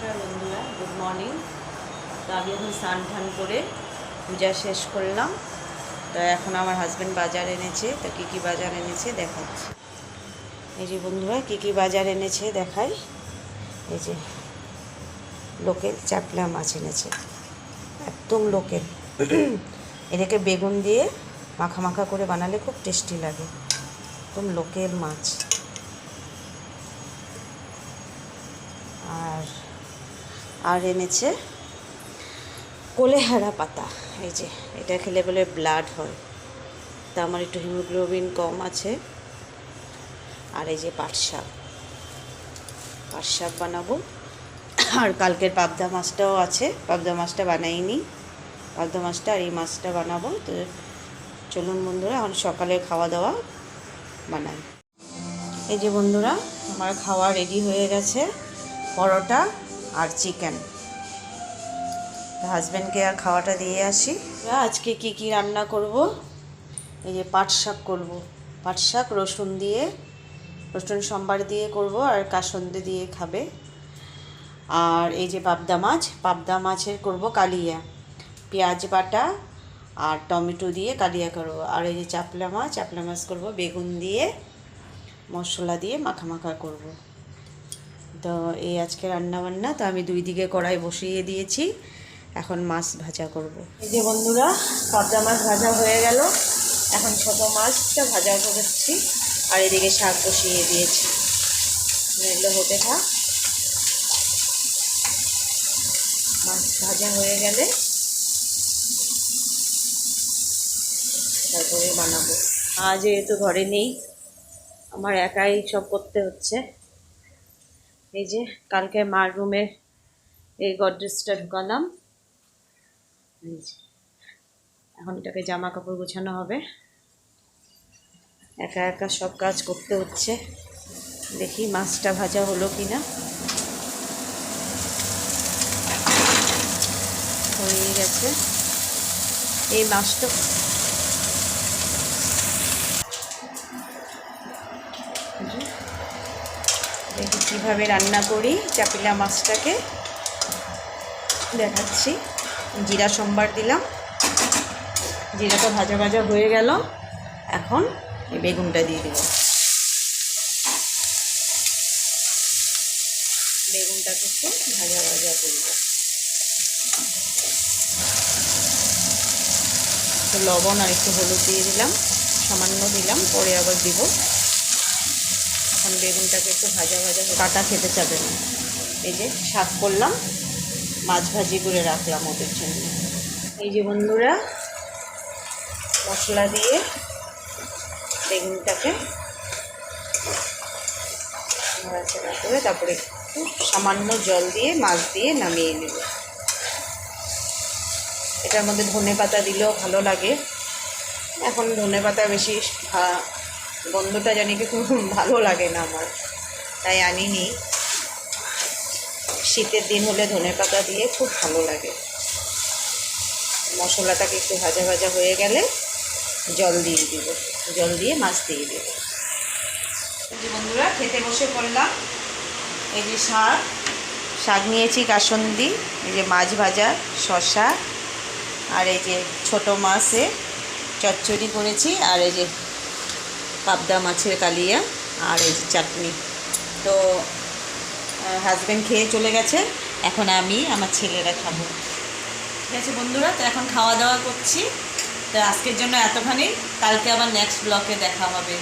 নমস্কার বন্ধুরা good morning তো আমি এখন স্নান টান করে পূজা শেষ করলাম। তো এখন আমার হাজব্যান্ড বাজার এনেছে, তো কী কী বাজার এনেছে দেখাচ্ছি। এই যে বন্ধুরা, কী কী বাজার এনেছে দেখাই। এই যে লোকেল চাপলা মাছ এনেছে, একদম লোকেল। এটাকে বেগুন দিয়ে মাখা মাখা করে বানালে খুব টেস্টি লাগে। একদম লোকেল মাছ। আর আর এনেছে কোলেহারা পাতা। এই যে, এটা খেলে বলে ব্লাড হয়। তা আমার একটু হিমোগ্লোবিন কম আছে। আর এই যে পাট শাক। পাট বানাবো। আর কালকের পাবদা মাছটাও আছে। পাবদা মাছটা বানাইনি। পাবদা মাছটা আর এই মাছটা বানাবো। তো চলুন বন্ধুরা, এখন সকালে খাওয়া দাওয়া বানাই। এই যে বন্ধুরা, আমার খাওয়া রেডি হয়ে গেছে। পরোটা আর চিকেন হাজব্যান্ডকে আর খাওয়াটা দিয়ে আসি। আজকে কি কি রান্না করব? এই যে পাট শাক করব। পাট শাক, রসুন দিয়ে, রসুন সম্বার দিয়ে করব আর কাসন্দি দিয়ে খাবে। আর এই যে পাবদা মাছ, পাবদা মাছের করব কালিয়া। পেঁয়াজ বাটা আর টমেটো দিয়ে কালিয়া করব। আর এই যে চাপলা মাছ চাপলা মাছ করব বেগুন দিয়ে, মশলা দিয়ে মাখা মাখা করব। তো এই আজকে রান্না বান্না তো আমি দুই দিকে কড়াই বসিয়ে দিয়েছি। এখন মাছ ভাজা করব। এই যে বন্ধুরা পাবদা মাছ ভাজা হয়ে গেল। এখন ছোট মাছটা ভাজা করেছি আর এদিকে শাক বসিয়ে দিয়েছি। এগুলো হতে থাক। মাছ ভাজা হয়ে গেলে তারপরে বানাবো। আজ যেহেতু ঘরে নেই। আমার একাই সব করতে হচ্ছে। এই যে, কালকে মার রুমে এই গডরেজটা ঢুকালাম। এখন এটাকে জামা কাপড় গোছানো হবে। একা একা সব কাজ করতে হচ্ছে। দেখি মাছটা ভাজা হলো কি না হয়ে গেছে। এই মাছটা দেখি কীভাবে রান্না করি চাপিলা মাছটাকে দেখাচ্ছি। জিরা সম্বার দিলাম। জিরাটা ভাজা ভাজা হয়ে গেল। এখন বেগুনটা দিয়ে দেব। বেগুনটাকে একটু ভাজা ভাজা করব। লবণ আর একটু হলুদ দিয়ে দিলাম। সামান্য দিলাম, পরে আবার দিব। এখন বেগুনটাকে একটু ভাজা ভাজা কাটা খেতে চাবে না। এই যে শাক করলাম, মাছ ভাজি করে রাখলাম ওদের জন্য। এই যে বন্ধুরা, মশলা দিয়ে বেগুনটাকে নাড়াচাড়া করে তারপরে একটু সামান্য জল দিয়ে, মাছ দিয়ে নামিয়ে নেব। এটার মধ্যে ধনে পাতা দিলেও ভালো লাগে। এখন ধনে পাতা বেশি গন্ধটা জানি কি খুব ভালো লাগে না আমার। তাই আনিনি। শীতের দিন হলে ধনে পাতা দিয়ে খুব ভালো লাগে। মশলাটাকে একটু ভাজা ভাজা হয়ে গেলে জল দিয়ে দিব। জল দিয়ে মাছ দিয়ে দেব। বন্ধুরা, খেতে বসে পড়লাম। এই যে শাক শাক নিয়েছি কাসন্দি, এই যে মাছ ভাজা শশা আর এই যে ছোট মাছে চচ্চড়ি করেছি, আর এই যে পাবদা মাছের কালিয়া আর এই চাটনি। তো হাজব্যান্ড খেয়ে চলে গেছে। এখন আমি আমার ছেলেরা খাব। ঠিক আছে বন্ধুরা, তো এখন খাওয়া দাওয়া করছি। তো আজকের জন্য এতখানি। কালকে আবার নেক্সট ব্লকে দেখা হবে।